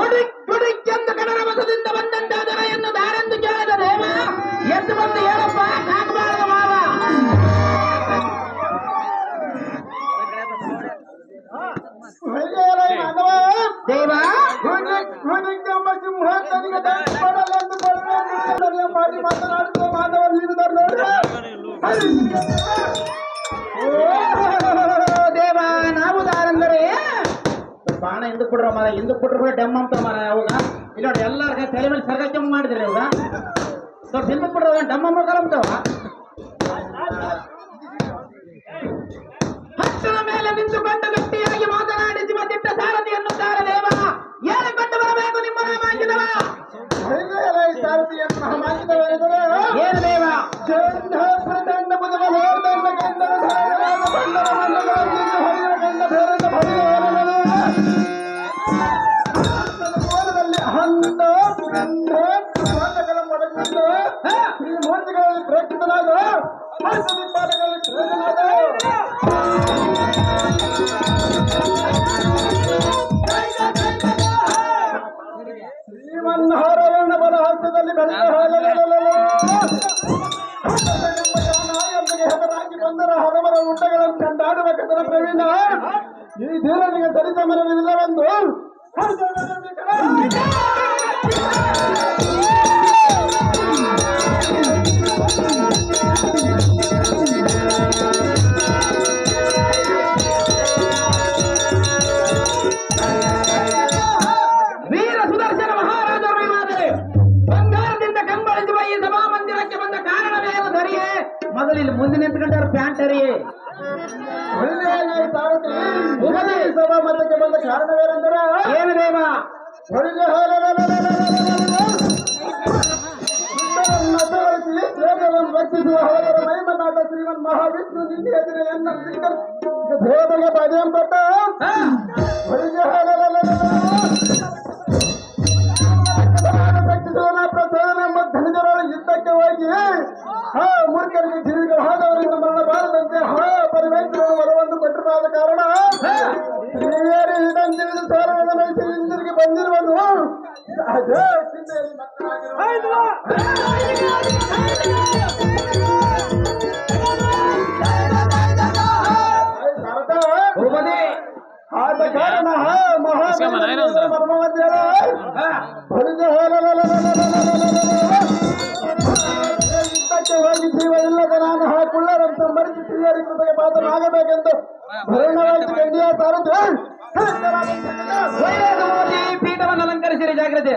ಹುಡುಕ್ ಹುಡುಕ್ ಎಂದು ಕಡಲ ಮತದಿಂದ ಬಂದಂತ ದೊರೆಯನ್ನು ದಾರೆಂದು ಕೇಳಿದ ದೇವ ಎದ್ದು ಬಂದು ಹೇಳಪ್ಪ ಕಾಕಬಾರದ ಮಾವ ದೇವ ಮಾಡಿ ಮಾತನಾಡುತ್ತ ಮಾನವ ನೀಡಿದರು ನೋಡ್ರಿ ಬಿಡ್ರ ಮರ ಹಿಂದಕ್ ಬಿಟ್ರು ಕೂಡ ಡೆಮ್ ಅಂತ ಮರ ಅವಾಗ ಇಲ್ಲ ನೋಡಿ ಎಲ್ಲಾರ್ಗ ತಲೆ ಮೇಲೆ ಸರ್ಗ ಕೆಮ್ಮ ಮಾಡಿದ್ರಿ ಅವಾಗ ಸ್ವಲ್ಪ ಹಿಂದಕ್ ಬಿಡ್ರ ಡಮ್ಮ ಮಕ್ಕಳಂತವ ಹತ್ತನ ಮೇಲೆ ನಿಂತುಕೊಂಡು ಗಟ್ಟಿಯಾಗಿ ಮಾತನಾಡಿಸಿ ಬಂದಿಟ್ಟ ಸಾರಥಿ ಎನ್ನುತ್ತಾರೆ ದೇವ ಹೇಳಿಕೊಂಡು ಬರಬೇಕು ನಿಮ್ಮ ಬಂದ ಏನು ದೇವ ಶ್ರೀಮೂರ್ತಿಗಳಲ್ಲಿ ಶ್ರೀಮನ್ನಾರಾಯಣ ಬಲ ಹಸ್ತದಲ್ಲಿ ಬೆಳೆದ ಹೆಸರಾಗಿ ಬಂದರ ಹಲವರ ಊಟಗಳನ್ನು ಕಂಡಾಡುವ ಕದರ ಪ್ರವೀಣ ಈ ಧೀರನಿಗೆ ಸರಿತ ಮರವಿಲ್ಲವೆಂದು ಸಭಾ ಮತಕ್ಕೆ ಬಂದ ಕಾರಣವೇನೆಂದರೆ ಏನು ದೇವ ಒಳಗೆ ರಕ್ಷಿಸುವ ಹಲವರ ಮೈಮನಾದ ಶ್ರೀಮನ್ ಮಹಾವಿಷ್ಣು ನಿನ್ನೆ ಎದುರು ಎನ್ನ ದೇವರಿಗೆ ಭಜಂ ಪಟ್ಟ ಚಿಂತೆಯಲ್ಲಿ ಆದ ಕಾರಣ ಹೋಗಿ ಜೀವ ಇಲ್ಲದ ನಾನು ಹಾ ಕುಳ್ಳರಂತ ಮರಿಸಿ ಸ್ತ್ರೀಯರಿ ಕೃಪೆಗೆ ಪಾತ್ರನಾಗಬೇಕೆಂದು ಭರಣವಾಗಿ ಗಂಡಿಯ ಸಾರಥಿ ಒಳ್ಳೆಯದು ಭೂಪತಿ ಪೀಠವನ್ನು ಅಲಂಕರಿಸಿರಿ, ಜಾಗ್ರತೆ.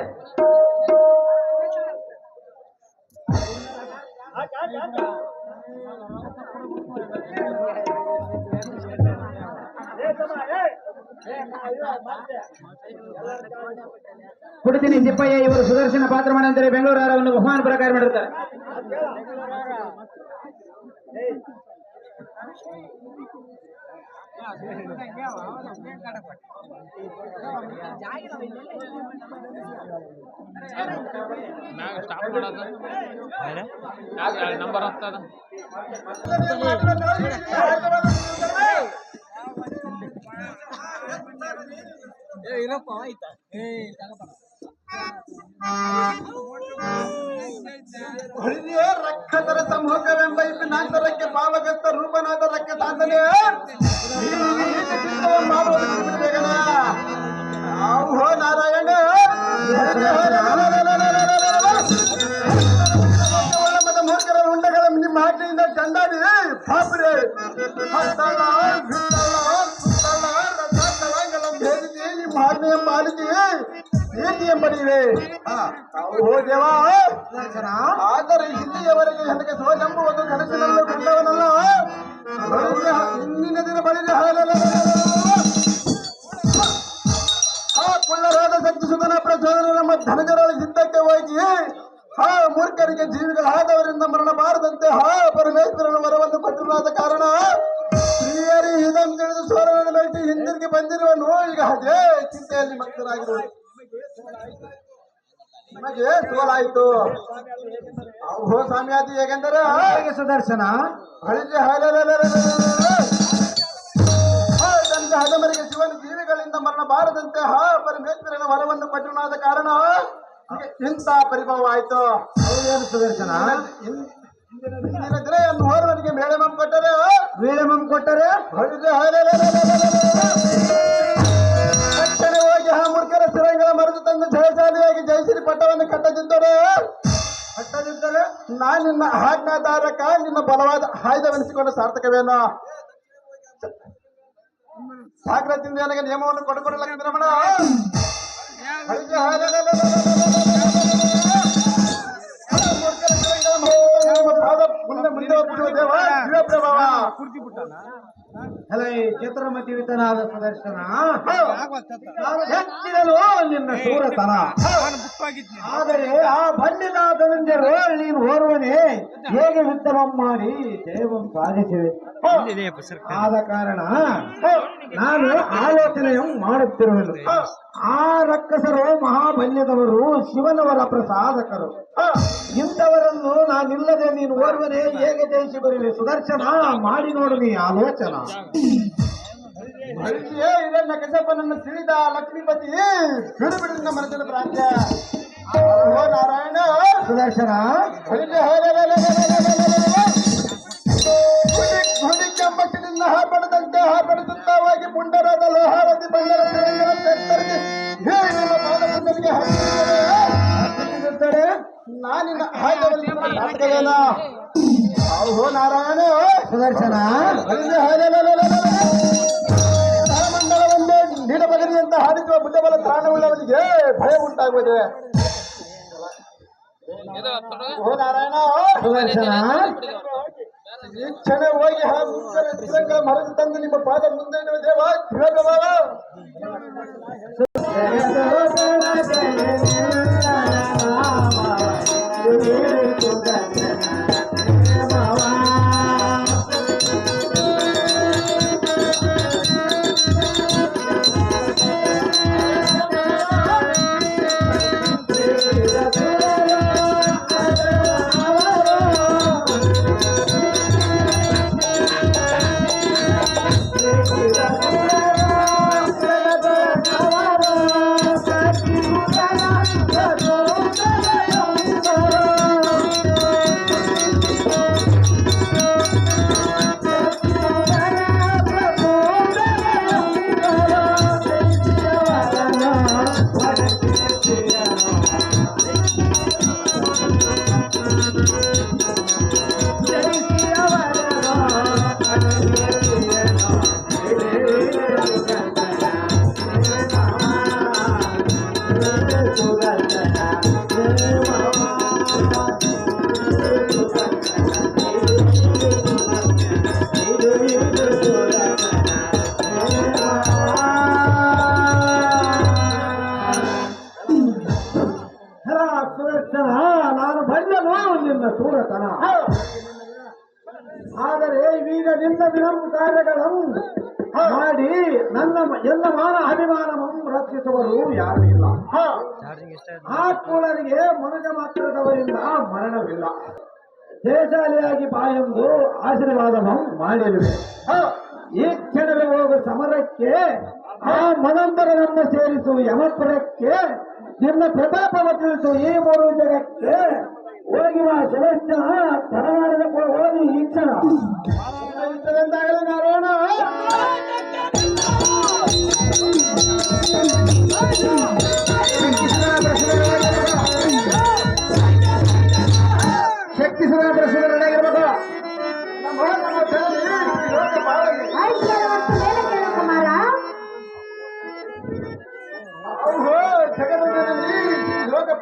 ಕುಡಿತೀನಿ ಸಿಪ್ಪಯ್ಯ ಇವರು ಸುದರ್ಶನ ಪಾತ್ರ ಮಾಡಿದಂತೆ ಬೆಂಗಳೂರು ಹಾರವನ್ನು ಬಹುಮಾನ ಪ್ರಕಾರ ಮಾಡಿರ್ತಾರೆ. ಮ್ಯಾಗ ಸ್ಟಾಪ್ ಮಾಡೋದು ನಂಬರ್ ಇಲ್ಲಿ ಹೊಳಿದೆಯ ರಕ್ಕಸರ ಸಮೂಹವೆಂಬ ಇಪ್ಪಿನಾಂತರಕ್ಕೆ ರೂಪನಾದ ರಕ್ಕೆ ಸಾಧನೆ ಮಾಡುವುದು ಒಳಮದ ಮೂರ್ಖರ ಉಂಡಗಳ ನಿಮ್ಮ ಹಾಕಿನಿಂದ ಚಂದಾಡಿ ಪಾಪ್ರೆ ಹಸ್ತಳ ಬಿತ್ತಳ ಸುತ್ತಳ ರಥಾತಳಗಳ ಭೇದಿಸಿ ನಿಮ್ಮ ಆಜ್ಞೆಯ ಪಾಲಿಸಿ ನೀತಿ ಎಂಬಡಿವೆ ಓ ದೇವಾ ಆದರೆ ಹಿಂದಿಯವರೆಗೆ ನನಗೆ ಸೋಜೆಂಬುವುದು ಕನಸಿನಲ್ಲೂ ಕಂಡವನಲ್ಲ ಬಳಿದ ಹಿಂದಿನ ದಿನ ಬಳಿದ ಆ ಮೂರ್ಖರಿಗೆ ಜೀವಿಗಳಾದವರಿಂದ ಮರಣ ಬಾರದಂತೆ ಹಾ ಪರಮೇಶ್ವರನ ವರವನ್ನು ಕೊಟ್ಟಿರುವಾದ ಕಾರಣ ಸ್ತ್ರೀಯರಿ ಇದನ್ನು ತಿಳಿದು ಸೋರವನ್ನು ಬೆಳೆಸಿ ಹಿಂದಿರುಗಿ ಬಂದಿರುವನು ಈಗ ಅದೇ ಚಿಂತೆಯಲ್ಲಿ ಮಗ್ನರಾಗಿರುವ ನಿಮಗೆ ಸೋಲಾಯಿತು ಓ ಸ್ವಾಮಿಯಾದಿ ಹೇಗೆಂದರೆ? ಸುದರ್ಶನ. ಹಳಿಗೆ ಹದಮರಿಗೆ ಶಿವನ ಜೀವಿಗಳಿಂದ ಮರಣ ಬಾರದಂತೆ ಹಾ ಪರಮೇಶ್ವರನ ವರವನ್ನು ಕೊಟ್ಟನಾದ ಕಾರಣ ಇಂಥ ಪರಿಭವ ಆಯ್ತು ಏನು ಸುದರ್ಶನ? ಇಂದಿನ ದಿನ ಕೊಟ್ಟರೆ ಮೇಳೆ ಮಮ್ಮ ಕೊಟ್ಟರೆ? ಹೊಡೆದು ತಕ್ಷಣ ಹೋಗಿ ಆ ಮುರ್ಖರ ಸಿರಂಗಳ ಮರೆತು ತಂದು ಜಯಶಾಲಿಯಾಗಿ ಜಯಶ್ರೀ ಪಟ್ಟವನ್ನು ಕಟ್ಟದಿದ್ದರೆ? ಕಟ್ಟದಿದ್ದರೆ ನಾನು ನಿನ್ನ ಆಜ್ಞಾಧಾರಕ ನಿನ್ನ ಬಲವಾದ ಆಯುಧವೆನಿಸಿಕೊಂಡು ಸಾರ್ಥಕವೇನೋ? ಸಾಗರದಿಂದ ನನಗೆ ನಿಯಮವನ್ನು ಕೊಡುಕೊಡಲಾಗಿದೆ ರಮಣ ಅಲ್ಲ ಈ ಪ್ರದರ್ಶನ ನಿನ್ನ ಸೂರತನ ಆದರೆ ಆ ಬಂಡಿನಾಥನೆಂದರೆ ನೀನು ಓರ್ವನೇ ಹೇಗೆ ಉತ್ತಮ ಮಾಡಿ ದೇವಂ ಸಾಧಿಸಿವೆ ಆದ ಕಾರಣ ನಾನು ಆಲೋಚನೆ ಮಾಡುತ್ತಿರುವುದು ಆ ರಕ್ಕಸರು ಮಹಾಬಲ್ಯದವರು ಶಿವನವರ ಪ್ರಸಾದಕರು. ಇಂಥವರನ್ನು ನಾನಿಲ್ಲದೆ ನೀನು ಓರ್ವನೇ ಹೇಗೆ ಜಯಿಸಿ ಬರಲಿ ಸುದರ್ಶನ ಮಾಡಿ ನೋಡು ನೀ ಆಲೋಚನ ಇದನ್ನ ಕಸಪ್ಪನನ್ನು ತಿಳಿದ ಲಕ್ಷ್ಮೀಪತಿ ಬಿಡು ಬಿಡು ನಿನ್ನ ಮನಸ್ಸಿನ ಪ್ರಾಂತ್ಯ ನಾರಾಯಣ. ಸುದರ್ಶನ. ಮಂಡಲವನ್ನೇ ನೀಡಬಗರಿ ಅಂತ ಹಾಡಿಸುವ ಬುದ್ಧಬಲ ತ್ರಾಣವುಳ್ಳವನಿಗೆ ಭಯ ಉಂಟಾಗುವುದು ಓ ನಾರಾಯಣ ಈ ಹೋಗಿ ಆ ಮರದ ತಂದು ನಿಮ್ಮ ಪಾದ ಮುಂದೆ ದೇವ ನಿನ್ನ ಸೂರತನ ಆದರೆ ಈಗ ನಿನ್ನ ವಿನಂ ಕಾರ್ಯಗಳನ್ನು ಮಾಡಿ ನನ್ನ ಎಲ್ಲ ಮಾನ ಅಭಿಮಾನವನ್ನು ರಕ್ಷಿಸುವರು ಯಾರು ಇಲ್ಲ. ಆ ಕೋಳರಿಗೆ ಮನುಜ ಮಾತ್ರದವರಿಂದ ಮರಣವಿಲ್ಲ. ದೇಶಾಲಿಯಾಗಿ ಬಾಯೆಂದು ಆಶೀರ್ವಾದವನ್ನು ಮಾಡಿರುವೆ. ಈ ಕ್ಷಣವೇ ಹೋಗುವ ಸಮರಕ್ಕೆ, ಆ ಮನಂತರವನ್ನು ಸೇರಿಸು ಯಮಪುರಕ್ಕೆ, ನಿನ್ನ ಪ್ರತಾಪವ ತಿಳಿಸು ಈ ಮೂರು ಜಗಕ್ಕೆ. ಹೋಗಿ ಸದಸ್ಯ ತರವಾರದ ಹೋಗಿ ಹೆಚ್ಚಳ